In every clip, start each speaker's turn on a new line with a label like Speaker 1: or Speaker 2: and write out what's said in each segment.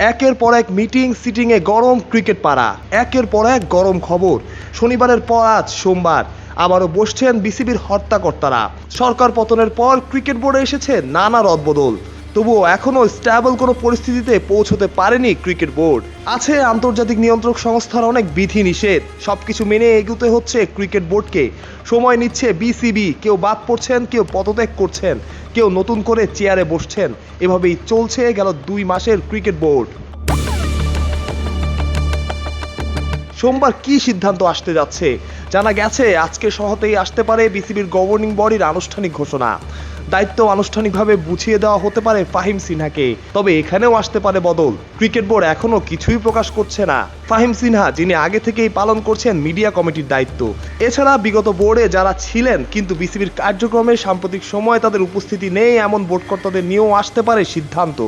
Speaker 1: একের পর এক মিটিং, সিটিংয়ে গরম ক্রিকেট পাড়া। একের পর এক গরম খবর। শনিবারের পর আজ সোমবার। আবারও বসছেন বিসিবির হর্তাকর্তারা। সরকার পতনের পর ক্রিকেট বোর্ডে এসেছে নানা রদবদল। তবুও এখনও স্ট্যাবল কোনো পরিস্থিতিতে পৌঁছতে পারেনি ক্রিকেট বোর্ড। আছে আন্তর্জাতিক নিয়ন্ত্রক সংস্থার অনেক বিধি নিষেধ। সবকিছু মেনে এগুতে হচ্ছে ক্রিকেট বোর্ডকে। সময় নিচ্ছে বিসিবি। কেউ বাদ পড়ছেন, কেউ পদত্যাগ করছেন, কেউ নতুন করে চেয়ারে বসছেন। এভাবেই চলছে গেল দুই মাসের ক্রিকেট বোর্ড। সোমবার কি সিদ্ধান্ত আসতে যাচ্ছে? জানা গেছে, আজকে সহতেই আসতে পারে বিসিবির গভর্নিং বডির আনুষ্ঠানিক ঘোষণা। দায়িত্ব আনুষ্ঠানিকভাবে বুঝিয়ে দেওয়া হতে পারে ফাহিম সিনহাকে। তবে এখানেও আসতে পারে বদল। ক্রিকেট বোর্ড এখনও কিছুই প্রকাশ করছে না। ফাহিম সিনহা, যিনি আগে থেকেই পালন করছেন মিডিয়া কমিটির দায়িত্ব। এছাড়া বিগত বোর্ডে যারা ছিলেন, কিন্তু বিসিবির কার্যক্রমে সাম্প্রতিক সময়ে তাদের উপস্থিতি নেই, এমন বোর্ডকর্তাদের নিয়েও আসতে পারে সিদ্ধান্ত।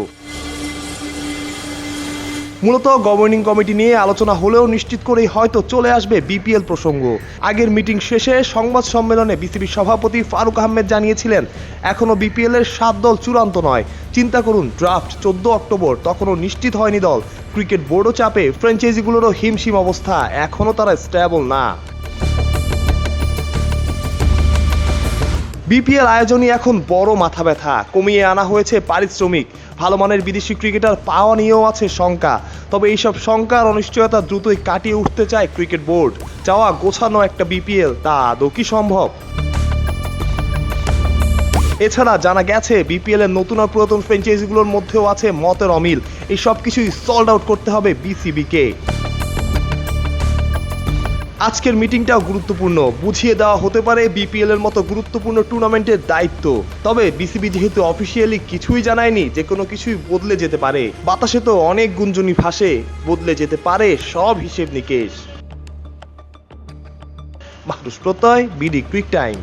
Speaker 1: মূলত গভর্নিং কমিটি নিয়ে আলোচনা হলেও নিশ্চিত করেই হয়তো চলে আসবে বিপিএল প্রসঙ্গ। আগের মিটিং শেষে সংবাদ সম্মেলনে বিসিবি সভাপতি ফারুক আহমেদ জানিয়েছিলেন এখনও বিপিএল এর সাত দল চূড়ান্ত নয়। চিন্তা করুন ড্রাফট চোদ্দ অক্টোবর তখনও নিশ্চিত হয়নি দল। ক্রিকেট বোর্ডও চাপে ফ্র্যাঞ্চাইজিগুলোরও হিমশিম অবস্থা, এখনও তারা স্ট্যাবল না। বিপিএল আয়োজনই এখন বড় মাথা ব্যথা। কমিয়ে আনা হয়েছে পারিশ্রমিক। ভালো মানের বিদেশি ক্রিকেটার পাওয়া নিয়েও আছে শঙ্কা। তবে এইসব শঙ্কার অনিশ্চয়তা দ্রুতই কাটিয়ে উঠতে চায় ক্রিকেট বোর্ড। চাওয়া গোছানো একটা বিপিএল, তা আদৌ কি সম্ভব? এছাড়া জানা গেছে, বিপিএল এর নতুন আর পুরাতন ফ্র্যাঞ্চাইজিগুলোর মধ্যেও আছে মতের অমিল। এই সব কিছুই সল্ড আউট করতে হবে বিসিবিকে আজকের মিটিংটাও গুরুত্বপূর্ণ। বুঝিয়ে দেওয়া হতে পারে বিপিএল এর মতো গুরুত্বপূর্ণ টুর্নামেন্টের দায়িত্ব। তবে বিসিবি যেহেতু অফিসিয়ালি কিছুই জানায়নি, যে কোনো কিছুই বদলে যেতে পারে। বাতাসে তো অনেক গুঞ্জনি ভাসে, বদলে যেতে পারে সব হিসেব নিকেশ। মাহরুষ প্রত্যয়, বিডি কুইক টাইম